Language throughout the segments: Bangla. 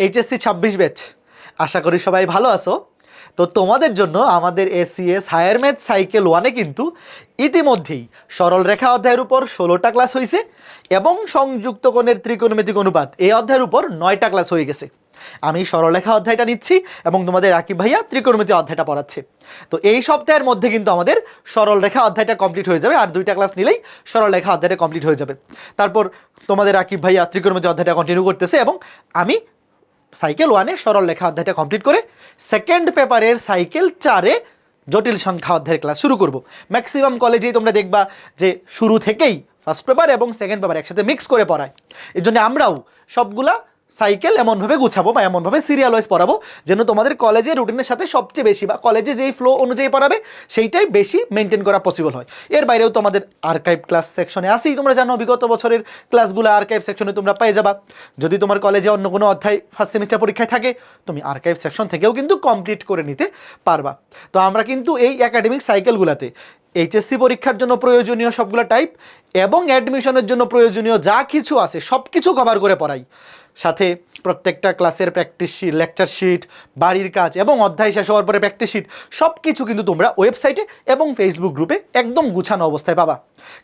এইচএসসি ছাব্বিশ ব্যাচ আশা করি সবাই ভালো আছো। তো তোমাদের জন্য আমাদের এসিএস হায়ার ম্যাথ সাইকেল ওয়ানে কিন্তু ইতিমধ্যেই সরল রেখা অধ্যায়ের উপর ষোলোটা ক্লাস হয়েছে এবং সংযুক্ত কোণের ত্রিকোণমিতিক অনুপাত এই অধ্যায়ের উপর নয়টা ক্লাস হয়ে গেছে। আমি সরলরেখা অধ্যায়টা নিচ্ছি এবং তোমাদের রাকিব ভাইয়া ত্রিকোণমিতি অধ্যায়টা পড়াচ্ছে। তো এই সপ্তাহের মধ্যে কিন্তু আমাদের সরল রেখা অধ্যায়টা কমপ্লিট হয়ে যাবে আর দুইটা ক্লাস নিলেই সরল রেখা অধ্যায়টা কমপ্লিট হয়ে যাবে। তারপর তোমাদের রাকিব ভাইয়া ত্রিকোণমিতি অধ্যায়টা কন্টিনিউ করতেছে এবং আমি সাইকেল ওয়ানে সরল লেখা অধ্যায়টা কমপ্লিট করে সেকেন্ড পেপারের সাইকেল চারে জটিল সংখ্যা অধ্যায়ের ক্লাস শুরু করব। ম্যাক্সিমাম কলেজেই তোমরা দেখবা যে শুরু থেকেই ফার্স্ট পেপার এবং সেকেন্ড পেপার একসাথে মিক্স করে পড়ায়। এর জন্য আমরাও সবগুলা সাইকেল এমনভাবে গুছাবো বা এমনভাবে সিরিয়াল ওয়াইজ পড়াবো যেন তোমাদের কলেজের রুটিনের সাথে সবচেয়ে বেশি বা কলেজে যেই ফ্লো অনুযায়ী পড়াবে, সেইটাই বেশি মেনটেন করা পসিবল হয়। এর বাইরেও তোমাদের আর্কাইভ ক্লাস সেকশনে আসি। তোমরা জানো বিগত বছরের ক্লাসগুলো আর্কাইভ সেকশনে তোমরা পেয়ে যাবা। যদি তোমার কলেজে অন্য কোনো অধ্যায় ফার্স্ট সেমিস্টার পরীক্ষায় থাকে, তুমি আর্কাইভ সেকশন থেকেও কিন্তু কমপ্লিট করে নিতে পারবা। তো আমরা কিন্তু এই একাডেমিক সাইকেলগুলোতে এইচএসসি পরীক্ষার জন্য প্রয়োজনীয় সবগুলো টাইপ এবং অ্যাডমিশনের জন্য প্রয়োজনীয় যা কিছু আছে সব কিছু কভার করে পড়াই। সাথে প্রত্যেকটা ক্লাসের প্র্যাকটিস শিট লেকচার শিট বাড়ির কাজ এবং অধ্যায় শেষ হওয়ার পরে প্র্যাকটিস শিট সব কিছু কিন্তু তোমরা ওয়েবসাইটে এবং ফেসবুক গ্রুপে একদম গুছানো অবস্থায় পাবা।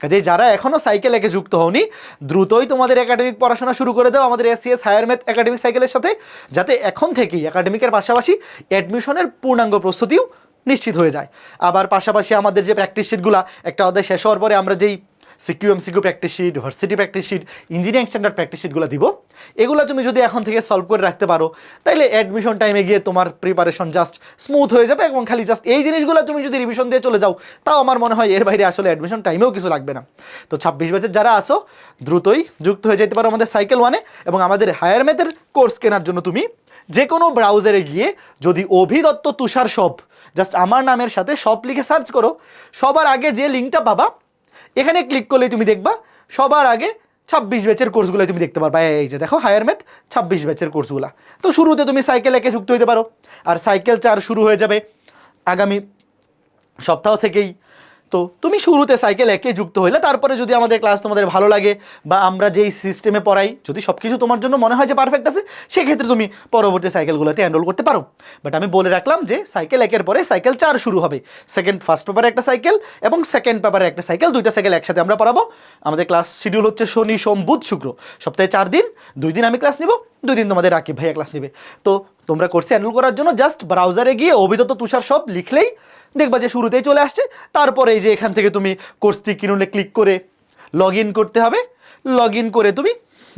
কাজে যারা এখনও সাইকেল একে যুক্ত হওনি, দ্রুতই তোমাদের একাডেমিক পড়াশোনা শুরু করে দাও আমাদের এসিএস হায়ার ম্যাথ একাডেমিক সাইকেলের সাথে, যাতে এখন থেকেই একাডেমিকের পাশাপাশি অ্যাডমিশনের পূর্ণাঙ্গ প্রস্তুতিও নিশ্চিত হয়ে যায়। আবার পাশাপাশি আমাদের যে প্র্যাকটিস শিটগুলো একটা অধ্যায় শেষ হওয়ার পরে আমরা যেই CQ MCQ practice sheet varsity practice sheet engineering standard practice শিটগুলো দিব, এগুলো তুমি যদি এখন থেকে সলভ করে রাখতে পারো, তাইলে অ্যাডমিশন টাইমে গিয়ে তোমার প্রিপারেশন জাস্ট স্মুথ হয়ে যাবে এবং খালি জাস্ট এই জিনিসগুলো তুমি যদি রিভিশন দিয়ে চলে যাও, তাও আমার মনে হয় এর বাইরে আসলে অ্যাডমিশন টাইমেও কিছু লাগবে না। তো ছাব্বিশ বছর যারা আসো দ্রুতই যুক্ত হয়ে যেতে পারো আমাদের সাইকেল ওয়ানে এবং আমাদের হায়ার ম্যাথের কোর্স কেনার জন্য তুমি যে কোনো ব্রাউজারে গিয়ে যদি অভিদত্ত তুষার শপ জাস্ট আমার নামের সাথে সব লিখে সার্চ করো। সবার আগে যে লিঙ্কটা পাবা, এখানে ক্লিক করলেই তুমি দেখবা, সবার আগে ছাব্বিশ ব্যাচের কোর্সগুলো তুমি দেখতে পারবা। এই যে দেখো হায়ার ম্যাথ ছাব্বিশ ব্যাচের কোর্সগুলো তো শুরুতে তুমি সাইকেল একে যুক্ত হতে পারো। আর সাইকেল চার শুরু হয়ে যাবে আগামী সপ্তাহ থেকেই। তো তুমি শুরুতে সাইকেল একে যুক্ত হইলে, তারপরে যদি আমাদের ক্লাস তোমাদের ভালো লাগে বা আমরা যেই সিস্টেমে পড়াই, যদি সব কিছু তোমার জন্য মনে হয় যে পারফেক্ট আছে, সেক্ষেত্রে তুমি পরবর্তী সাইকেলগুলোতে এনরোল করতে পারো। বাট আমি বলে রাখলাম যে সাইকেল একের পরে সাইকেল চার শুরু হবে। সেকেন্ড ফার্স্ট পেপারে একটা সাইকেল এবং সেকেন্ড পেপারে একটা সাইকেল দুইটা সাইকেল একসাথে আমরা পড়াবো। আমাদের ক্লাস শিডিউল হচ্ছে শনি, সোম, বুধ, শুক্র। সপ্তাহে চার দিন, দুই দিন আমি ক্লাস নিব, দুই দিন তোমাদের রাকিব ভাইয়া ক্লাস নেবে। তো তোমরা কোর্সে এনরোল করার জন্য জাস্ট ব্রাউজারে গিয়ে অভিদত্ত তুষার সব লিখলেই দেখবা যে শুরুতেই চলে আসছে। তারপরে এই যে এখান থেকে তুমি কোর্সটি কিনুনে ক্লিক করে লগ করতে হবে। লগ করে তুমি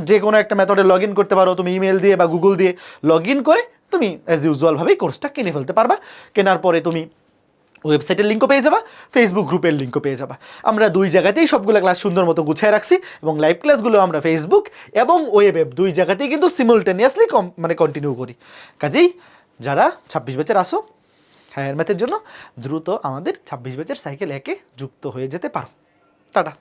যে কোনো একটা মেথডে লগ করতে পারো। তুমি ইমেল দিয়ে বা গুগল দিয়ে লগ করে তুমি অ্যাজ ইউজুয়ালভাবেই কোর্সটা কিনে ফেলতে পারবা। কেনার পরে তুমি ওয়েবসাইটের লিঙ্কও পেয়ে যাবা ফেসবুক গ্রুপের লিঙ্কও পেয়ে যাবা। আমরা দুই জায়গাতেই সবগুলো ক্লাস সুন্দর মতো গুছিয়ে রাখছি এবং লাইভ ক্লাসগুলো আমরা ফেসবুক এবং ওয়েব অ্যাপ দুই জায়গাতেই কিন্তু সিমুলটেনিয়াসলি কম মানে কন্টিনিউ করি। কাজেই যারা ছাব্বিশ বছর আসো হায়ার ম্যাথের জন্য দ্রুত আমাদের ছাব্বিশ বছর সাইকেল একে যুক্ত হয়ে যেতে পারো। টাটা।